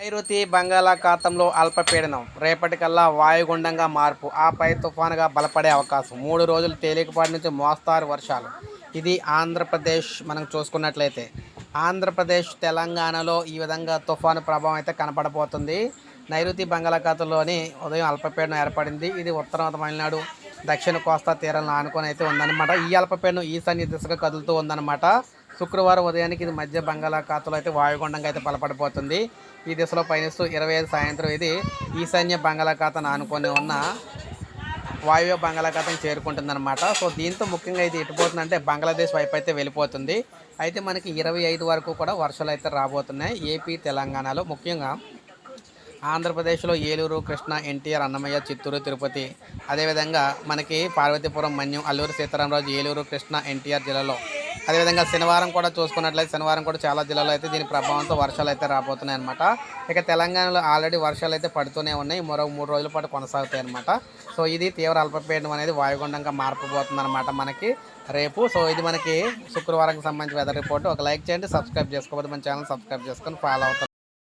నైరుతి బంగాళాఖాతంలో అల్పపీడనం. రేపటికల్లా వాయుగుండంగా మార్పు. ఆపై తుఫానుగా బలపడే అవకాశం. మూడు రోజులు తేలికపాటి నుంచి మోస్తారు వర్షాలు. ఇది ఆంధ్రప్రదేశ్ మనం చూసుకున్నట్లయితే. ఆంధ్రప్రదేశ్ తెలంగాణలో ఈ విధంగా తుఫాను ప్రభావం అయితే కనపడబోతుంది. నైరుతి బంగాళాఖాతంలోని ఉదయం అల్పపీడనం ఏర్పడింది. ఇది ఉత్తర తమిళనాడు దక్షిణ కోస్తా తీరాలను ఆనుకొని అయితే ఉందన్నమాట. ఈ అల్పపీడనం ఈశాన్య దిశగా కదులుతూ ఉందన్నమాట. శుక్రవారం ఉదయానికి ఇది మధ్య బంగాళాఖాతంలో అయితే వాయుగుండంగా అయితే బలపడిపోతుంది ఈ దిశలో పయనిస్తూ ఇరవై ఐదు సాయంత్రం ఇది ఈశాన్య బంగాళాఖాతాన్ని ఆనుకొని ఉన్న వాయువ్య బంగాళాఖాతం చేరుకుంటుందన్నమాట. సో దీంతో ముఖ్యంగా ఇది ఎటుపోతుందంటే బంగ్లాదేశ్ వైపు అయితే వెళ్ళిపోతుంది. అయితే మనకి ఇరవై ఐదు వరకు కూడా వర్షాలు అయితే రాబోతున్నాయి. ఏపీ తెలంగాణలో ముఖ్యంగా ఆంధ్రప్రదేశ్లో ఏలూరు కృష్ణ ఎన్టీఆర్ అన్నమయ్య చిత్తూరు తిరుపతి అదేవిధంగా మనకి పార్వతీపురం మన్యం అల్లూరు సీతారామరాజు ఏలూరు కృష్ణ ఎన్టీఆర్ జిల్లాలో అదేవిధంగా శనివారం కూడా చూసుకున్నట్లయితే శనివారం కూడా చాలా జిల్లాలో అయితే దీని ప్రభావంతో వర్షాలు అయితే రాబోతున్నాయి అనమాట ఇక తెలంగాణలో ఆల్రెడీ వర్షాలు అయితే పడుతూనే ఉన్నాయి. మరో మూడు రోజుల పాటు కొనసాగుతాయి అనమాట సో ఇది తీవ్ర అల్పపీడనం అనేది వాయుగుండంగా మారపోతుంది అనమాట మనకి రేపు. సో ఇది మనకి శుక్రవారంకి సంబంధించి వెదర్ రిపోర్ట్ ఒక లైక్ చేయండి సబ్స్క్రైబ్ చేసుకోకపోతే మన ఛానల్ సబ్స్క్రైబ్ చేసుకొని ఫాలో అవుతాం